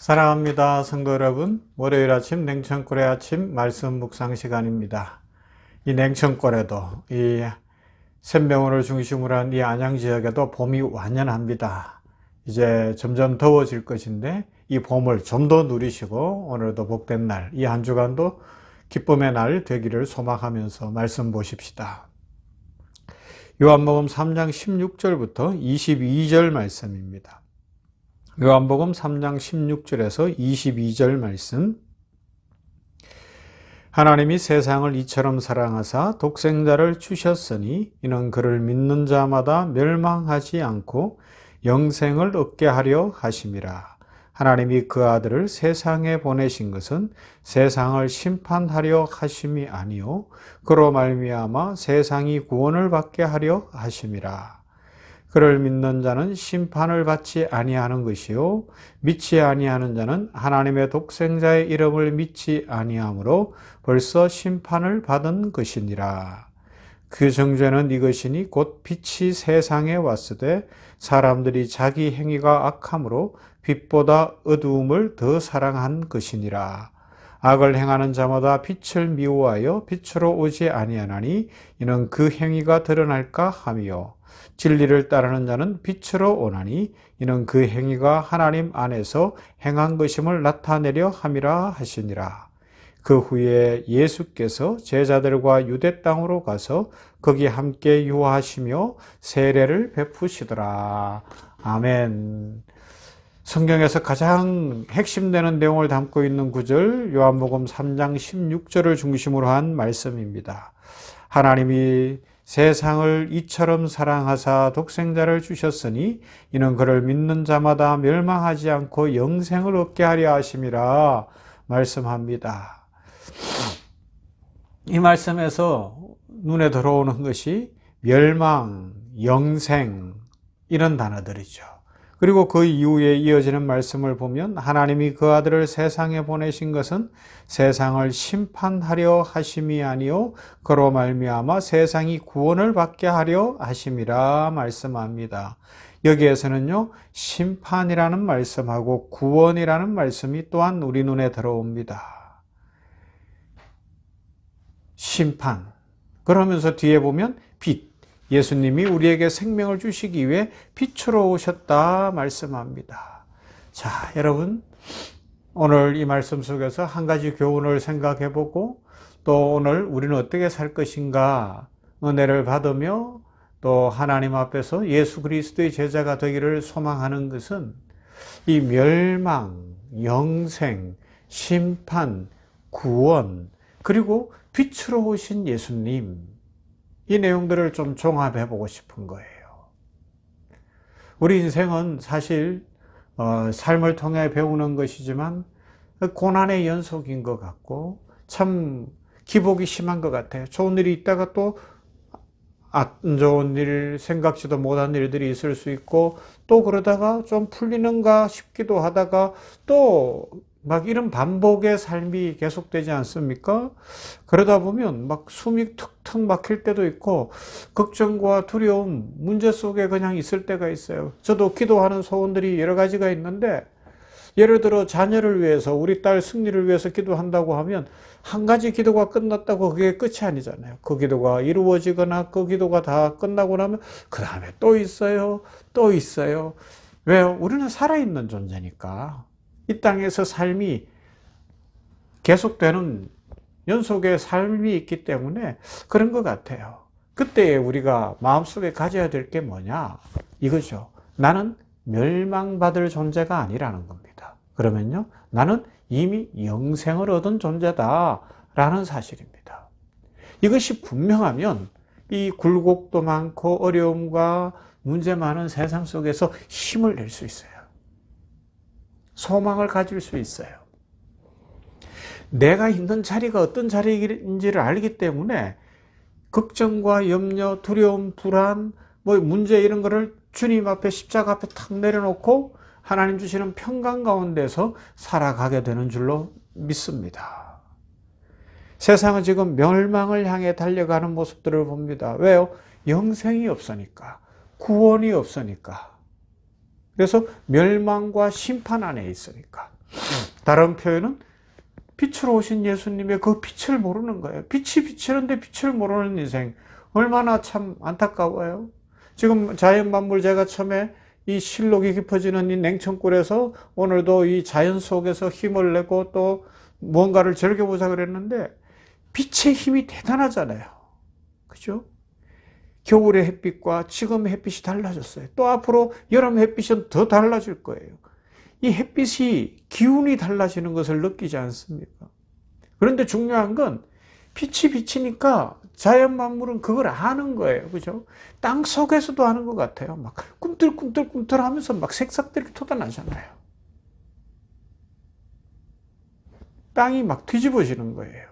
사랑합니다. 성도 여러분. 월요일 아침 냉천골의 아침 말씀 묵상 시간입니다. 이 냉천골에도 이 샘병원을 중심으로 한 이 안양 지역에도 봄이 완연합니다. 이제 점점 더워질 것인데 이 봄을 좀 더 누리시고 오늘도 복된 날, 이 한 주간도 기쁨의 날 되기를 소망하면서 말씀 보십시다. 요한복음 3장 16절부터 22절 말씀입니다. 요한복음 3장 16절에서 22절 말씀. 하나님이 세상을 이처럼 사랑하사 독생자를 주셨으니 이는 그를 믿는 자마다 멸망하지 않고 영생을 얻게 하려 하심이라. 하나님이 그 아들을 세상에 보내신 것은 세상을 심판하려 하심이 아니요 그로 말미암아 세상이 구원을 받게 하려 하심이라. 그를 믿는 자는 심판을 받지 아니하는 것이요 믿지 아니하는 자는 하나님의 독생자의 이름을 믿지 아니하므로 벌써 심판을 받은 것이니라. 그 정죄는 이것이니 곧 빛이 세상에 왔으되 사람들이 자기 행위가 악함으로 빛보다 어두움을 더 사랑한 것이니라. 악을 행하는 자마다 빛을 미워하여 빛으로 오지 아니하나니 이는 그 행위가 드러날까 함이요 진리를 따르는 자는 빛으로 오나니 이는 그 행위가 하나님 안에서 행한 것임을 나타내려 함이라 하시니라. 그 후에 예수께서 제자들과 유대 땅으로 가서 거기 함께 유하시며 세례를 베푸시더라. 아멘. 성경에서 가장 핵심되는 내용을 담고 있는 구절 요한복음 3장 16절을 중심으로 한 말씀입니다. 하나님이 세상을 이처럼 사랑하사 독생자를 주셨으니 이는 그를 믿는 자마다 멸망하지 않고 영생을 얻게 하려 하심이라 말씀합니다. 이 말씀에서 눈에 들어오는 것이 멸망, 영생 이런 단어들이죠. 그리고 그 이후에 이어지는 말씀을 보면 하나님이 그 아들을 세상에 보내신 것은 세상을 심판하려 하심이 아니요 그로 말미암아 세상이 구원을 받게 하려 하심이라 말씀합니다. 여기에서는요 심판이라는 말씀하고 구원이라는 말씀이 또한 우리 눈에 들어옵니다. 심판 그러면서 뒤에 보면 빛 예수님이 우리에게 생명을 주시기 위해 빛으로 오셨다 말씀합니다. 자, 여러분, 오늘 이 말씀 속에서 한 가지 교훈을 생각해 보고 또 오늘 우리는 어떻게 살 것인가 은혜를 받으며 또 하나님 앞에서 예수 그리스도의 제자가 되기를 소망하는 것은 이 멸망, 영생, 심판, 구원, 그리고 빛으로 오신 예수님, 이 내용들을 좀 종합해 보고 싶은 거예요. 우리 인생은 사실 어, 삶을 통해 배우는 것이지만 고난의 연속인 것 같고 참 기복이 심한 것 같아요. 좋은 일이 있다가 또 안 좋은 일, 생각지도 못한 일들이 있을 수 있고 또 그러다가 좀 풀리는가 싶기도 하다가 또 막 이런 반복의 삶이 계속되지 않습니까? 그러다 보면 막 숨이 툭툭 막힐 때도 있고 걱정과 두려움, 문제 속에 그냥 있을 때가 있어요. 저도 기도하는 소원들이 여러 가지가 있는데 예를 들어 자녀를 위해서 우리 딸 승리를 위해서 기도한다고 하면 한 가지 기도가 끝났다고 그게 끝이 아니잖아요. 그 기도가 이루어지거나 그 기도가 다 끝나고 나면 그 다음에 또 있어요. 또 있어요. 왜요? 우리는 살아있는 존재니까. 이 땅에서 삶이 계속되는 연속의 삶이 있기 때문에 그런 것 같아요. 그때 우리가 마음속에 가져야 될 게 뭐냐? 이거죠. 나는 멸망받을 존재가 아니라는 겁니다. 그러면요, 나는 이미 영생을 얻은 존재다. 라는 사실입니다. 이것이 분명하면 이 굴곡도 많고 어려움과 문제 많은 세상 속에서 힘을 낼 수 있어요. 소망을 가질 수 있어요. 내가 있는 자리가 어떤 자리인지를 알기 때문에 걱정과 염려, 두려움, 불안, 뭐 문제 이런 거를 주님 앞에 십자가 앞에 탁 내려놓고 하나님 주시는 평강 가운데서 살아가게 되는 줄로 믿습니다. 세상은 지금 멸망을 향해 달려가는 모습들을 봅니다. 왜요? 영생이 없으니까. 구원이 없으니까. 그래서 멸망과 심판 안에 있으니까. 다른 표현은 빛으로 오신 예수님의 그 빛을 모르는 거예요. 빛이 비치는데 빛을 모르는 인생. 얼마나 참 안타까워요. 지금 자연 만물 제가 처음에 이 실록이 깊어지는 이 냉천골에서 오늘도 이 자연 속에서 힘을 내고 또 무언가를 즐겨보자 그랬는데 빛의 힘이 대단하잖아요. 그죠? 겨울의 햇빛과 지금의 햇빛이 달라졌어요. 또 앞으로 여름 햇빛은 더 달라질 거예요. 이 햇빛이 기운이 달라지는 것을 느끼지 않습니까? 그런데 중요한 건 빛이 비치니까 자연 만물은 그걸 아는 거예요. 그죠? 땅 속에서도 아는 것 같아요. 막 꿈틀꿈틀꿈틀 하면서 막 색삭들이 쏟아나잖아요. 땅이 막 뒤집어지는 거예요.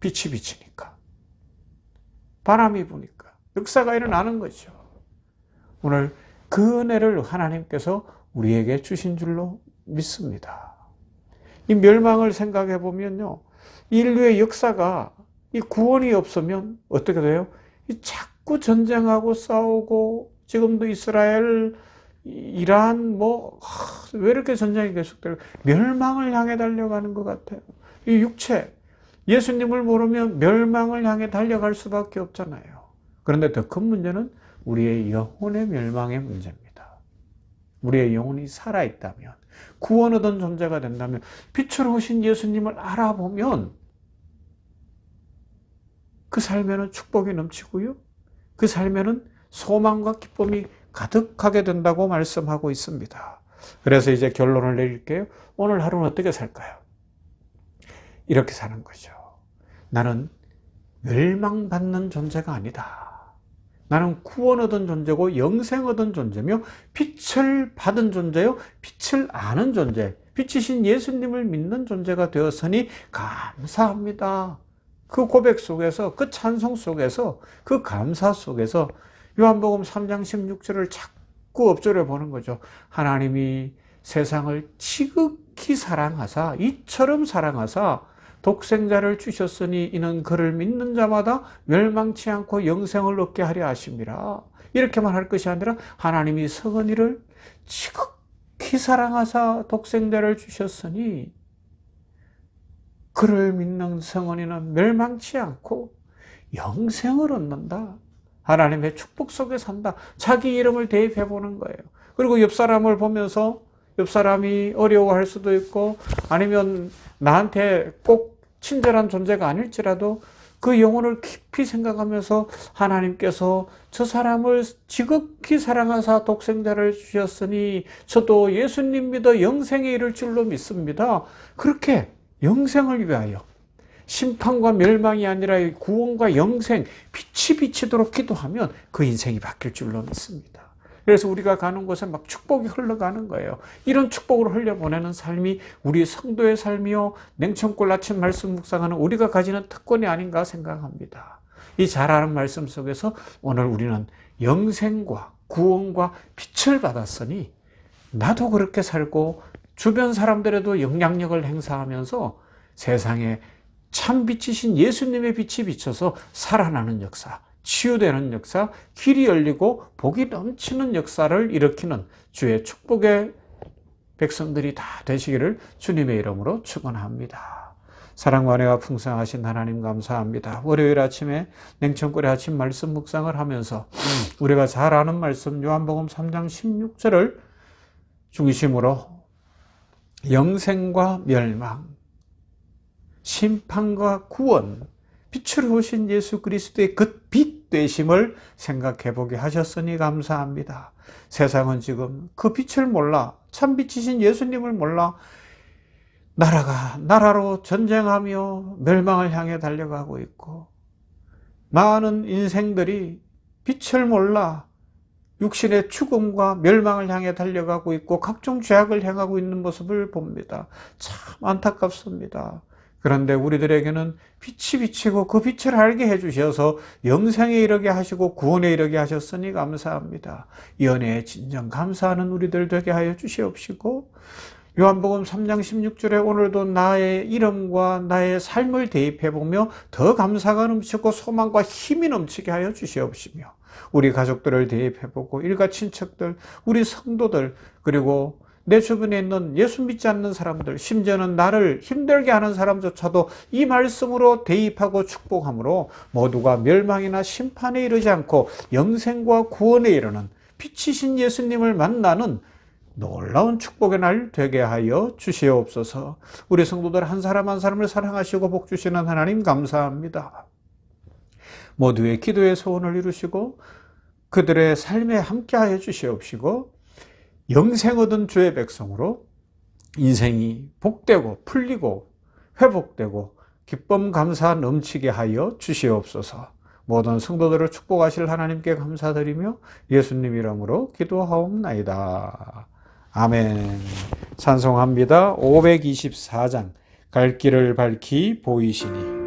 빛이 비치니까. 바람이 부니까. 역사가 일어나는 거죠. 오늘 그 은혜를 하나님께서 우리에게 주신 줄로 믿습니다. 이 멸망을 생각해 보면요. 인류의 역사가 이 구원이 없으면 어떻게 돼요? 자꾸 전쟁하고 싸우고 지금도 이스라엘, 이란 뭐 왜 이렇게 전쟁이 계속되고 멸망을 향해 달려가는 것 같아요. 이 육체 예수님을 모르면 멸망을 향해 달려갈 수밖에 없잖아요. 그런데 더 큰 문제는 우리의 영혼의 멸망의 문제입니다. 우리의 영혼이 살아있다면, 구원 얻은 존재가 된다면, 빛으로 오신 예수님을 알아보면, 그 삶에는 축복이 넘치고요. 그 삶에는 소망과 기쁨이 가득하게 된다고 말씀하고 있습니다. 그래서 이제 결론을 내릴게요. 오늘 하루는 어떻게 살까요? 이렇게 사는 거죠. 나는 멸망받는 존재가 아니다. 나는 구원 얻은 존재고 영생 얻은 존재며 빛을 받은 존재요. 빛을 아는 존재. 빛이신 예수님을 믿는 존재가 되었으니 감사합니다. 그 고백 속에서 그 찬송 속에서 그 감사 속에서 요한복음 3장 16절을 자꾸 엎조려 보는 거죠. 하나님이 세상을 지극히 사랑하사 이처럼 사랑하사 독생자를 주셨으니 이는 그를 믿는 자마다 멸망치 않고 영생을 얻게 하려 하심이라. 이렇게만 할 것이 아니라 하나님이 성은이를 지극히 사랑하사 독생자를 주셨으니 그를 믿는 성은이는 멸망치 않고 영생을 얻는다. 하나님의 축복 속에 산다. 자기 이름을 대입해 보는 거예요. 그리고 옆 사람을 보면서 옆 사람이 어려워할 수도 있고 아니면 나한테 꼭 친절한 존재가 아닐지라도 그 영혼을 깊이 생각하면서 하나님께서 저 사람을 지극히 사랑하사 독생자를 주셨으니 저도 예수님 믿어 영생에 이를 줄로 믿습니다. 그렇게 영생을 위하여 심판과 멸망이 아니라 구원과 영생, 빛이 비치도록 기도하면 그 인생이 바뀔 줄로 믿습니다. 그래서 우리가 가는 곳에 막 축복이 흘러가는 거예요. 이런 축복을 흘려보내는 삶이 우리 성도의 삶이요. 냉천골 아침 말씀 묵상하는 우리가 가지는 특권이 아닌가 생각합니다. 이 잘 아는 말씀 속에서 오늘 우리는 영생과 구원과 빛을 받았으니 나도 그렇게 살고 주변 사람들에도 영향력을 행사하면서 세상에 참 빛이신 예수님의 빛이 비쳐서 살아나는 역사, 치유되는 역사, 길이 열리고 복이 넘치는 역사를 일으키는 주의 축복의 백성들이 다 되시기를 주님의 이름으로 축원합니다. 사랑과 은혜가 풍성하신 하나님 감사합니다. 월요일 아침에 냉천골의 아침 말씀 묵상을 하면서 우리가 잘 아는 말씀 요한복음 3장 16절을 중심으로 영생과 멸망, 심판과 구원, 빛으로 오신 예수 그리스도의 그 빛 되심을 생각해 보게 하셨으니 감사합니다. 세상은 지금 그 빛을 몰라, 참 빛이신 예수님을 몰라, 나라가 나라로 전쟁하며 멸망을 향해 달려가고 있고, 많은 인생들이 빛을 몰라 육신의 죽음과 멸망을 향해 달려가고 있고 각종 죄악을 행하고 있는 모습을 봅니다. 참 안타깝습니다. 그런데 우리들에게는 빛이 비치고 그 빛을 알게 해주셔서 영생에 이르게 하시고 구원에 이르게 하셨으니 감사합니다. 이 은혜에 진정 감사하는 우리들 되게 하여 주시옵시고 요한복음 3장 16절에 오늘도 나의 이름과 나의 삶을 대입해보며 더 감사가 넘치고 소망과 힘이 넘치게 하여 주시옵시며 우리 가족들을 대입해보고 일가 친척들, 우리 성도들, 그리고 내 주변에 있는 예수 믿지 않는 사람들, 심지어는 나를 힘들게 하는 사람조차도 이 말씀으로 대입하고 축복함으로 모두가 멸망이나 심판에 이르지 않고 영생과 구원에 이르는 빛이신 예수님을 만나는 놀라운 축복의 날 되게 하여 주시옵소서. 우리 성도들 한 사람 한 사람을 사랑하시고 복 주시는 하나님 감사합니다. 모두의 기도의 소원을 이루시고 그들의 삶에 함께하여 주시옵시고 영생 얻은 주의 백성으로 인생이 복되고 풀리고 회복되고 기쁨 감사 넘치게 하여 주시옵소서. 모든 성도들을 축복하실 하나님께 감사드리며 예수님 이름으로 기도하옵나이다. 아멘. 찬송합니다. 524장 갈 길을 밝히 보이시니